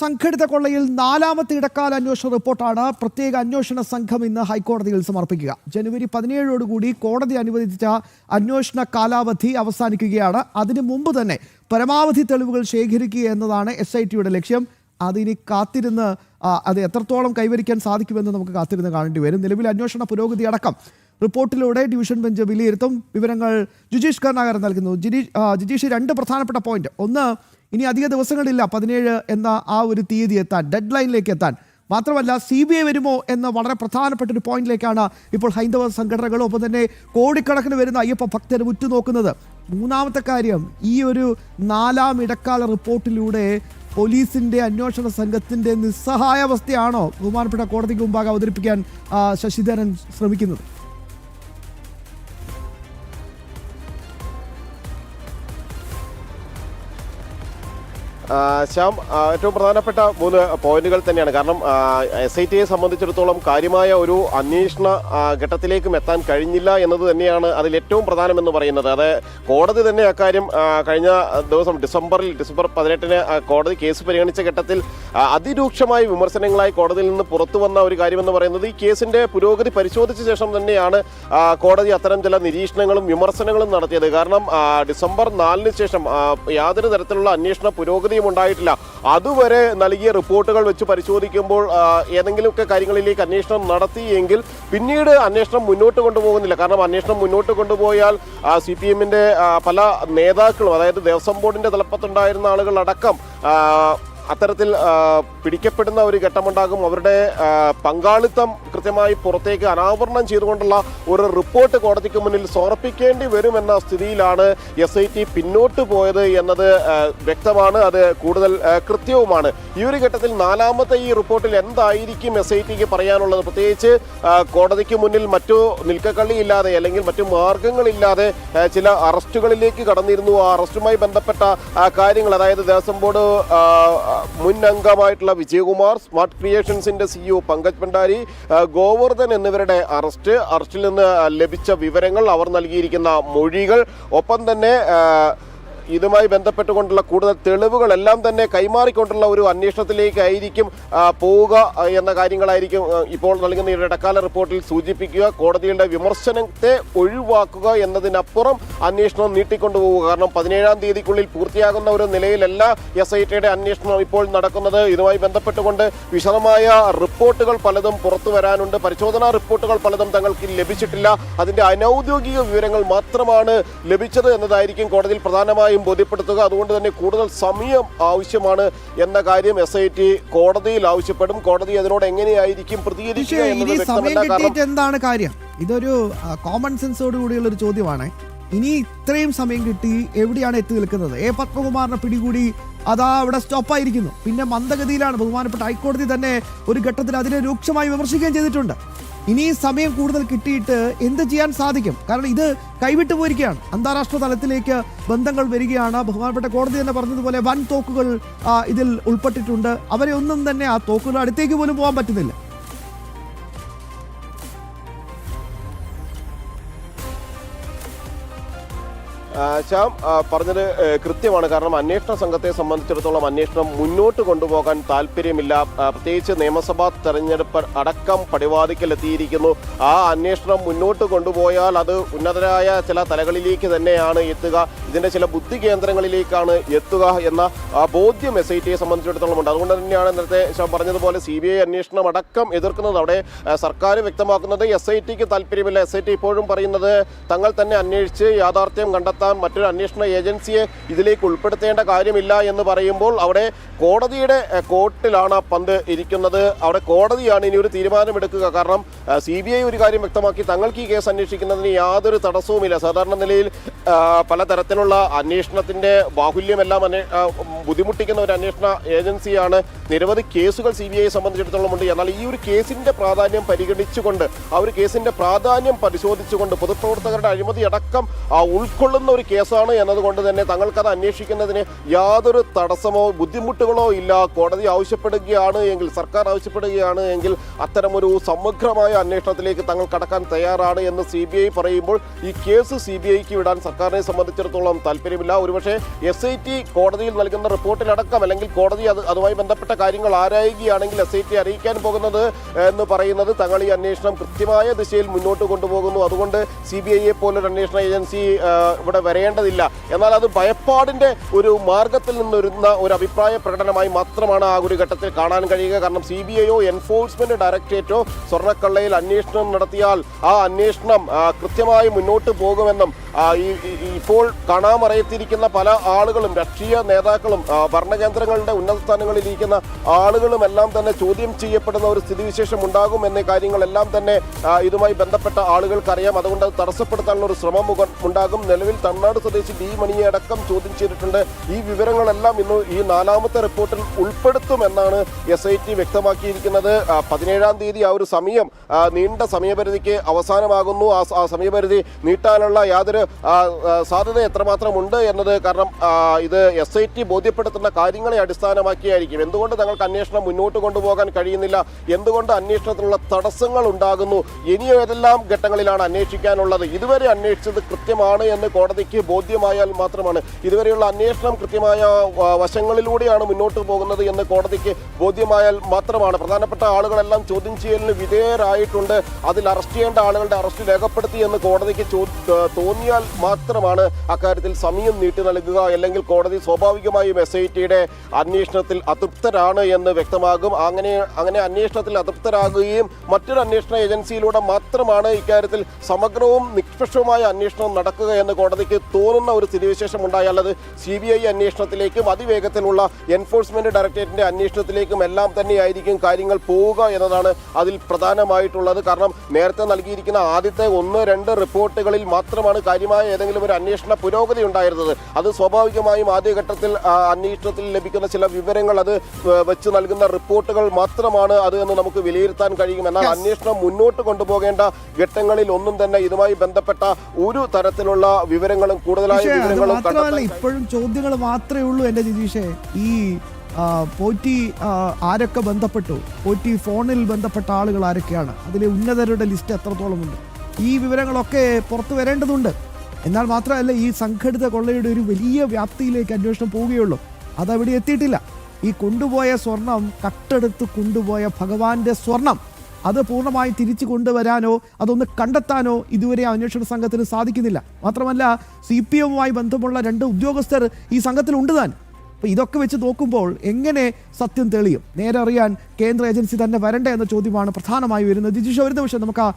സംഘടിത കൊള്ളയിൽ നാലാമത്തെ ഇടക്കാല അന്വേഷണ റിപ്പോർട്ടാണ്. പ്രത്യേക അന്വേഷണ സംഘം ഇന്ന് ഹൈക്കോടതിയിൽ സമർപ്പിക്കുക. ജനുവരി പതിനേഴോടുകൂടി കോടതി അനുവദിച്ച അന്വേഷണ കാലാവധി അവസാനിക്കുകയാണ്. അതിനു മുമ്പ് തന്നെ പരമാവധി തെളിവുകൾ ശേഖരിക്കുക എന്നതാണ് എസ് ഐ ടിയുടെ ലക്ഷ്യം. അതിനി കാത്തിരുന്ന് അത് എത്രത്തോളം കൈവരിക്കാൻ സാധിക്കുമെന്ന് നമുക്ക് കാത്തിരുന്ന് കാണേണ്ടി വരും. നിലവിൽ അന്വേഷണ പുരോഗതി അടക്കം റിപ്പോർട്ടിലൂടെ ഡിവിഷൻ ബെഞ്ച് വിലയിരുത്തും. വിവരങ്ങൾ ജുജീഷ് കർണാകരൻ നൽകുന്നു. ജിജീഷ് രണ്ട് പ്രധാനപ്പെട്ട പോയിന്റ്. ഒന്ന് ഇനി അധിക ദിവസങ്ങളില്ല പതിനേഴ് എന്ന ആ ഒരു തീയതി എത്താൻ ഡെഡ് ലൈനിലേക്ക് എത്താൻ. മാത്രമല്ല സി ബി ഐ വരുമോ എന്ന വളരെ പ്രധാനപ്പെട്ട ഒരു പോയിന്റിലേക്കാണ് ഇപ്പോൾ ഹൈന്ദവ സംഘടനകളും ഒപ്പം തന്നെ കോടിക്കണക്കിന് വരുന്ന അയ്യപ്പ ഭക്തരും ഉറ്റുനോക്കുന്നത്. മൂന്നാമത്തെ കാര്യം ഈ ഒരു നാലാം ഇടക്കാല റിപ്പോർട്ടിലൂടെ പോലീസിന്റെ അന്വേഷണ സംഘത്തിന്റെ നിസ്സഹായാവസ്ഥയാണോ ബഹുമാനപ്പെട്ട കോടതിക്ക് മുമ്പാകെ അവതരിപ്പിക്കാൻ ശശിധരൻ ശ്രമിക്കുന്നത്? ശ്യാം ഏറ്റവും പ്രധാനപ്പെട്ട മൂന്ന് പോയിന്റുകൾ തന്നെയാണ്. കാരണം എസ് ഐ ടിയെ സംബന്ധിച്ചിടത്തോളം കാര്യമായ ഒരു അന്വേഷണ ഘട്ടത്തിലേക്കും എത്താൻ കഴിഞ്ഞില്ല എന്നത് തന്നെയാണ് അതിൽ ഏറ്റവും പ്രധാനമെന്ന് പറയുന്നത്. അത് കോടതി തന്നെ അക്കാര്യം കഴിഞ്ഞ ദിവസം ഡിസംബറിൽ ഡിസംബർ പതിനെട്ടിന് കോടതി കേസ് പരിഗണിച്ച ഘട്ടത്തിൽ അതിരൂക്ഷമായ വിമർശനങ്ങളായി കോടതിയിൽ നിന്ന് പുറത്തു വന്ന ഒരു കാര്യമെന്ന് പറയുന്നത് ഈ കേസിന്റെ പുരോഗതി പരിശോധിച്ച ശേഷം തന്നെയാണ് കോടതി അത്തരം ചില നിരീക്ഷണങ്ങളും വിമർശനങ്ങളും നടത്തിയത്. കാരണം ഡിസംബർ നാലിന് ശേഷം യാതൊരു തരത്തിലുള്ള അന്വേഷണ പുരോഗതിയും ഉണ്ടായിട്ടില്ല. അതുവരെ നൽകിയ റിപ്പോർട്ടുകൾ വെച്ച് പരിശോധിക്കുമ്പോൾ ഏതെങ്കിലുമൊക്കെ കാര്യങ്ങളിലേക്ക് അന്വേഷണം നടത്തിയെങ്കിൽ പിന്നീട് അന്വേഷണം മുന്നോട്ട് കൊണ്ടുപോകുന്നില്ല. കാരണം അന്വേഷണം മുന്നോട്ട് കൊണ്ടുപോയാൽ സി പി എമ്മിന്റെ പല നേതാക്കളും അതായത് ദേവസ്വം ബോർഡിന്റെ തലപ്പത്തുണ്ടായിരുന്ന ആളുകൾ അടക്കം ആ, അത്തരത്തിൽ പിടിക്കപ്പെടുന്ന ഒരു ഘട്ടമുണ്ടാകും. അവരുടെ പങ്കാളിത്തം കൃത്യമായി പുറത്തേക്ക് അനാവരണം ചെയ്തുകൊണ്ടുള്ള ഒരു റിപ്പോർട്ട് കോടതിക്ക് മുന്നിൽ സമർപ്പിക്കേണ്ടി വരുമെന്ന സ്ഥിതിയിലാണ് എസ് ഐ ടി പിന്നോട്ട് പോയത് എന്നത് വ്യക്തമാണ്. അത് കൂടുതൽ കൃത്യവുമാണ്. ഈ ഒരു ഘട്ടത്തിൽ നാലാമത്തെ ഈ റിപ്പോർട്ടിൽ എന്തായിരിക്കും എസ് ഐ ടിക്ക് പറയാനുള്ളത്? പ്രത്യേകിച്ച് കോടതിക്ക് മുന്നിൽ മറ്റു നിൽക്കക്കള്ളിയില്ലാതെ അല്ലെങ്കിൽ മറ്റു മാർഗങ്ങളില്ലാതെ ചില അറസ്റ്റുകളിലേക്ക് കടന്നിരുന്നു. ആ അറസ്റ്റുമായി ബന്ധപ്പെട്ട കാര്യങ്ങൾ അതായത് ദേവസ്വം ബോർഡ് മുൻ അംഗമായിട്ടുള്ള വിജയകുമാർ സ്മാർട്ട് ക്രിയേഷൻസിന്റെ സിഇഒ പങ്കജ് ഭണ്ഡാരി ഗോവർദ്ധൻ എന്നിവരുടെ അറസ്റ്റ് അറസ്റ്റിൽ നിന്ന് ലഭിച്ച വിവരങ്ങൾ അവർ നൽകിയിരിക്കുന്ന മൊഴികൾ. ഒപ്പം തന്നെ ഇതുമായി ബന്ധപ്പെട്ടുകൊണ്ടുള്ള കൂടുതൽ തെളിവുകളെല്ലാം തന്നെ കൈമാറിക്കൊണ്ടുള്ള ഒരു അന്വേഷണത്തിലേക്കായിരിക്കും പോവുക എന്ന കാര്യങ്ങളായിരിക്കും ഇപ്പോൾ നൽകുന്ന ഇടക്കാല റിപ്പോർട്ടിൽ സൂചിപ്പിക്കുക. കോടതിയുടെ വിമർശനത്തെ ഒഴിവാക്കുക എന്നതിനപ്പുറം അന്വേഷണം നീട്ടിക്കൊണ്ടുപോവുക കാരണം പതിനേഴാം തീയതിക്കുള്ളിൽ പൂർത്തിയാകുന്ന ഒരു നിലയിലല്ല എസ് ഐ ടിയുടെ അന്വേഷണം ഇപ്പോൾ നടക്കുന്നത്. ഇതുമായി ബന്ധപ്പെട്ടുകൊണ്ട് വിശദമായ റിപ്പോർട്ടുകൾ പലതും പുറത്തു വരാനുണ്ട്. പരിശോധനാ റിപ്പോർട്ടുകൾ പലതും തങ്ങൾക്ക് ലഭിച്ചിട്ടില്ല. അതിന്റെ അനൌദ്യോഗിക വിവരങ്ങൾ മാത്രമാണ് ലഭിച്ചത് എന്നതായിരിക്കും കോടതിയിൽ പ്രധാനമായും ബോധ്യപ്പെടുത്തുക. അതുകൊണ്ട് തന്നെ കൂടുതൽ സമയം ആവശ്യമാണ് എന്ന കാര്യം എസ് ഐ ടി കോടതിയിൽ ആവശ്യപ്പെടും. കോടതി അതിനോട് എങ്ങനെയായിരിക്കും പ്രതികരിക്കുക പക്ഷേ എന്നത് ഇനി വ്യക്തമല്ല. കാരണം എന്താണ് കാര്യം? ഇതൊരു കോമൺ സെൻസോട് കൂടിയുള്ള ഒരു ചോദ്യമാണ്. ഇനി ഇത്രയും സമയം കിട്ടി എവിടെയാണ് എത്തി നിൽക്കുന്നത്? എ. പത്മകുമാറിനെ പിടികൂടി അതാ അവിടെ സ്റ്റോപ്പായിരിക്കുന്നു. പിന്നെ മന്ദഗതിയിലാണ് ബഹുമാനപ്പെട്ട ഹൈക്കോടതി തന്നെ ഒരു ഘട്ടത്തിൽ അതിനെ രൂക്ഷമായി വിമർശിക്കുകയും ചെയ്തിട്ടുണ്ട്. ഇനി സമയം കൂടുതൽ കിട്ടിയിട്ട് എന്ത് ചെയ്യാൻ സാധിക്കും? കാരണം ഇത് കൈവിട്ടു പോയിരിക്കുകയാണ്. അന്താരാഷ്ട്ര തലത്തിലേക്ക് ബന്ധങ്ങൾ വരികയാണ്. ബഹുമാനപ്പെട്ട കോടതി തന്നെ പറഞ്ഞതുപോലെ വൻ തോക്കുകൾ ഇതിൽ ഉൾപ്പെട്ടിട്ടുണ്ട്. അവരെ ഒന്നും തന്നെ ആ തോക്കുകൾ അടുത്തേക്ക് പോലും പോകാൻ പറ്റുന്നില്ല. ശ്യാം പറഞ്ഞത് കൃത്യമാണ്. കാരണം അന്വേഷണ സംഘത്തെ സംബന്ധിച്ചിടത്തോളം അന്വേഷണം മുന്നോട്ട് കൊണ്ടുപോകാൻ താല്പര്യമില്ല. പ്രത്യേകിച്ച് നിയമസഭാ തെരഞ്ഞെടുപ്പ് അടക്കം പടിവാദിക്കലെത്തിയിരിക്കുന്നു ആ അന്വേഷണം മുന്നോട്ട് കൊണ്ടുപോയാൽ അത് ഉന്നതരായ ചില തലകളിലേക്ക് തന്നെയാണ് എത്തുക. ഇതിന്റെ ചില ബുദ്ധി കേന്ദ്രങ്ങളിലേക്കാണ് എത്തുക എന്ന ബോധ്യം എസ് ഐ ടിയെ സംബന്ധിച്ചിടത്തോളം ഉണ്ട്. അതുകൊണ്ട് തന്നെയാണ് നേരത്തെ പറഞ്ഞതുപോലെ സി ബി ഐ അന്വേഷണം അടക്കം എതിർക്കുന്നത്. അവിടെ സർക്കാർ വ്യക്തമാക്കുന്നത് എസ് ഐ ടിക്ക് താല്പര്യമില്ല. എസ് ഐ ടി ഇപ്പോഴും പറയുന്നത് തങ്ങൾ തന്നെ അന്വേഷിച്ച് യാഥാർത്ഥ്യം കണ്ടെത്താൻ മറ്റൊരു അന്വേഷണ ഏജൻസിയെ ഇതിലേക്ക് ഉൾപ്പെടുത്തേണ്ട കാര്യമില്ല എന്ന് പറയുമ്പോൾ അവിടെ കോടതിയുടെ കോട്ടിലാണ് ആ പന്ത് ഇരിക്കുന്നത്. അവിടെ കോടതിയാണ് ഇനി ഒരു തീരുമാനമെടുക്കുക. കാരണം സി ബി ഐ ഒരു കാര്യം വ്യക്തമാക്കി തങ്ങൾക്ക് ഈ കേസ് അന്വേഷിക്കുന്നതിന് യാതൊരു തടസ്സവുമില്ല. സാധാരണ നിലയിൽ ആ, പലതരത്തിലുള്ള അന്വേഷണത്തിന്റെ ബാഹുല്യമെല്ലാം ബുദ്ധിമുട്ടിക്കുന്ന ഒരു അന്വേഷണ ഏജൻസിയാണ് നിരവധി കേസുകൾ സി ബി ഐ സംബന്ധിച്ചിടത്തോളം ഉണ്ട് എന്നാൽ ഈ ഒരു കേസിന്റെ പ്രാധാന്യം പരിഗണിച്ചുകൊണ്ട് ആ ഒരു കേസിന്റെ പ്രാധാന്യം പരിശോധിച്ചുകൊണ്ട് പൊതുപ്രവർത്തകരുടെ അഴിമതി അടക്കം ഉൾക്കൊള്ളുന്ന ഒരു കേസാണ് എന്നതുകൊണ്ട് തന്നെ തങ്ങൾക്കത് അന്വേഷിക്കുന്നതിന് യാതൊരു തടസ്സമോ ബുദ്ധിമുട്ടുകളോ ഇല്ല. കോടതി ആവശ്യപ്പെടുകയാണ് എങ്കിൽ സർക്കാർ ആവശ്യപ്പെടുകയാണ് എങ്കിൽ അത്തരമൊരു സമഗ്രമായ അന്വേഷണത്തിലേക്ക് തങ്ങൾ കടക്കാൻ തയ്യാറാണ് എന്ന് സി പറയുമ്പോൾ ഈ കേസ് സി വിടാൻ സർക്കാരിനെ സംബന്ധിച്ചിടത്തോളം താല്പര്യമില്ല. ഒരുപക്ഷെ എസ് ഐ ടി കോടതിയിൽ നൽകുന്ന റിപ്പോർട്ടിലടക്കം അല്ലെങ്കിൽ കോടതി അത് അതുമായി ബന്ധപ്പെട്ട കാര്യങ്ങൾ ആരായുകയാണെങ്കിൽ എസ് ഐ ടി അറിയിക്കാൻ പോകുന്നത് എന്ന് പറയുന്നത് തങ്ങൾ ഈ അന്വേഷണം കൃത്യമായ ദിശയിൽ മുന്നോട്ട് കൊണ്ടുപോകുന്നു. അതുകൊണ്ട് സി ബി ഐയെ പോലൊരു അന്വേഷണ ഏജൻസി ഇവിടെ വരേണ്ടതില്ല. എന്നാൽ അത് ഭയപ്പാടിന്റെ ഒരു മാർഗത്തിൽ നിന്നൊരുന്ന ഒരു അഭിപ്രായ പ്രകടനമായി മാത്രമാണ് ആ ഒരു ഘട്ടത്തിൽ കാണാൻ കഴിയുക. കാരണം സി ബി ഐയോ എൻഫോഴ്സ്മെന്റ് ഡയറക്ടറേറ്റോ സ്വർണക്കള്ളയിൽ അന്വേഷണം നടത്തിയാൽ ആ അന്വേഷണം കൃത്യമായി മുന്നോട്ട് പോകുമെന്നും ഇപ്പോൾ കാണാമറയത്തിരിക്കുന്ന പല ആളുകളും രാഷ്ട്രീയ നേതാക്കളും ഭരണകേന്ദ്രങ്ങളുടെ ഉന്നത സ്ഥാനങ്ങളിൽ ഇരിക്കുന്ന ആളുകളും എല്ലാം തന്നെ ചോദ്യം ചെയ്യപ്പെടുന്ന ഒരു സ്ഥിതിവിശേഷം ഉണ്ടാകും എന്ന കാര്യങ്ങളെല്ലാം തന്നെ ഇതുമായി ബന്ധപ്പെട്ട ആളുകൾക്കറിയാം. അതുകൊണ്ട് അത് തടസ്സപ്പെടുത്താനുള്ള ഒരു ശ്രമം ഉണ്ടാകും. നിലവിൽ തമിഴ്നാട് സ്വദേശി ഡി മണിയെ അടക്കം ചോദ്യം ചെയ്തിട്ടുണ്ട്. ഈ വിവരങ്ങളെല്ലാം ഇന്ന് ഈ നാലാമത്തെ റിപ്പോർട്ടിൽ ഉൾപ്പെടുത്തുമെന്നാണ് എസ് ഐ ടി വ്യക്തമാക്കിയിരിക്കുന്നത്. പതിനേഴാം തീയതി ആ ഒരു സമയം നീണ്ട സമയപരിധിക്ക് അവസാനമാകുന്നു. ആ സമയപരിധി നീട്ടാനുള്ള യാതൊരു സാധ്യത എത്രമാത്രം ഉണ്ട് എന്നത് കാരണം ഇത് എസ് ഐ ടി ബോധ്യപ്പെടുത്തുന്ന കാര്യങ്ങളെ അടിസ്ഥാനമാക്കിയായിരിക്കും. എന്തുകൊണ്ട് തങ്ങൾക്ക് അന്വേഷണം മുന്നോട്ട് കൊണ്ടുപോകാൻ കഴിയുന്നില്ല? എന്തുകൊണ്ട് അന്വേഷണത്തിനുള്ള തടസ്സങ്ങൾ ഉണ്ടാകുന്നു? ഇനിയും ഏതെല്ലാം ഘട്ടങ്ങളിലാണ് അന്വേഷിക്കാനുള്ളത്? ഇതുവരെ അന്വേഷിച്ചത് കൃത്യമാണ് എന്ന് കോടതിക്ക് ബോധ്യമായാൽ മാത്രമാണ്. ഇതുവരെയുള്ള അന്വേഷണം കൃത്യമായ വശങ്ങളിലൂടെയാണ് മുന്നോട്ട് പോകുന്നത് എന്ന് കോടതിക്ക് ബോധ്യമായാൽ മാത്രമാണ്. പ്രധാനപ്പെട്ട ആളുകളെല്ലാം ചോദ്യം ചെയ്യലിന് വിധേയരായിട്ടുണ്ട്. അതിൽ അറസ്റ്റ് ചെയ്യേണ്ട ആളുകളുടെ അറസ്റ്റ് രേഖപ്പെടുത്തി എന്ന് കോടതിക്ക് തോന്നിയാൽ മാത്രമാണ് അക്കാര്യത്തിൽ സമയം നീട്ടി നൽകുക അല്ലെങ്കിൽ കോടതി സ്വാഭാവികമായും എസ് ഐ ടിയുടെ അന്വേഷണത്തിൽ അതൃപ്തരാണ് എന്ന് വ്യക്തമാകും. അങ്ങനെ അങ്ങനെ അന്വേഷണത്തിൽ അതൃപ്തരാകുകയും മറ്റൊരു അന്വേഷണ ഏജൻസിയിലൂടെ മാത്രമാണ് ഇക്കാര്യത്തിൽ സമഗ്രവും നിഷ്പക്ഷവുമായ അന്വേഷണം നടക്കുക എന്ന് കോടതിക്ക് തോന്നുന്ന ഒരു സ്ഥിതിവിശേഷം ഉണ്ടായാൽ അത് സി ബി ഐ അന്വേഷണത്തിലേക്കും അതിവേഗത്തിലുള്ള എൻഫോഴ്സ്മെന്റ് ഡയറക്ടറേറ്റിന്റെ അന്വേഷണത്തിലേക്കും എല്ലാം തന്നെയായിരിക്കും കാര്യങ്ങൾ പോവുക എന്നതാണ് അതിൽ പ്രധാനമായിട്ടുള്ളത്. കാരണം നേരത്തെ നൽകിയിരിക്കുന്ന ആദ്യത്തെ ഒന്ന് രണ്ട് റിപ്പോർട്ടുകളിൽ മാത്രമാണ് കാര്യമായ ഏതെങ്കിലും ഒരു അന്വേഷണ പുരോഗതി ഉണ്ടായിരുന്നത്. അത് സ്വാഭാവികമായും ആദ്യഘട്ടത്തിൽ അന്വേഷണത്തിൽ ലഭിക്കുന്ന ചില വിവരങ്ങൾ അത് വെച്ച് നൽകുന്ന റിപ്പോർട്ടുകൾ മാത്രമാണ് അത് എന്ന് നമുക്ക് വിലയിരുത്താൻ കഴിയും. എന്നാൽ അന്വേഷണം മുന്നോട്ട് കൊണ്ടുപോകേണ്ട ഘട്ടങ്ങളിൽ ഒന്നും തന്നെ ഇതുമായി ബന്ധപ്പെട്ട ഒരു തരത്തിലുള്ള വിവരങ്ങളും കൂടുതലായ വിവരങ്ങളും ഇപ്പോഴും ചോദ്യങ്ങൾ മാത്രമേ ഉള്ളൂ എന്റെ ജിതീഷേ. ഈ പോറ്റി ആരൊക്കെ ബന്ധപ്പെട്ടു? പോറ്റി ഫോണിൽ ബന്ധപ്പെട്ട ആളുകൾ ആരൊക്കെയാണ്? അതിലെ ഉന്നതരുടെ ലിസ്റ്റ് എത്രത്തോളം ഉണ്ട് ഈ വിവരങ്ങളൊക്കെ പുറത്തു വരേണ്ടതുണ്ട്. എന്നാൽ മാത്രമല്ല ഈ സംഘടിത കൊള്ളയുടെ ഒരു വലിയ വ്യാപ്തിയിലേക്ക് അന്വേഷണം പോവുകയുള്ളൂ. അതവിടെ എത്തിയിട്ടില്ല. ഈ കൊണ്ടുപോയ സ്വർണം കട്ടെടുത്ത് കൊണ്ടുപോയ ഭഗവാന്റെ സ്വർണം അത് പൂർണമായി തിരിച്ചു കൊണ്ടുവരാനോ അതൊന്ന് കണ്ടെത്താനോ ഇതുവരെ അന്വേഷണ സംഘത്തിന് സാധിക്കുന്നില്ല. മാത്രമല്ല സി പി എമ്മുമായി ബന്ധമുള്ള രണ്ട് ഉദ്യോഗസ്ഥർ ഈ സംഘത്തിലുണ്ട് താൻ അപ്പോൾ ഇതൊക്കെ വെച്ച് നോക്കുമ്പോൾ എങ്ങനെ സത്യം തെളിയും? നേരെ അറിയാൻ കേന്ദ്ര ഏജൻസി തന്നെ വരണ്ടേ എന്ന ചോദ്യമാണ് പ്രധാനമായി വരുന്നത്. ജിജീഷ ഒരു നിമിഷം നമുക്ക് ആ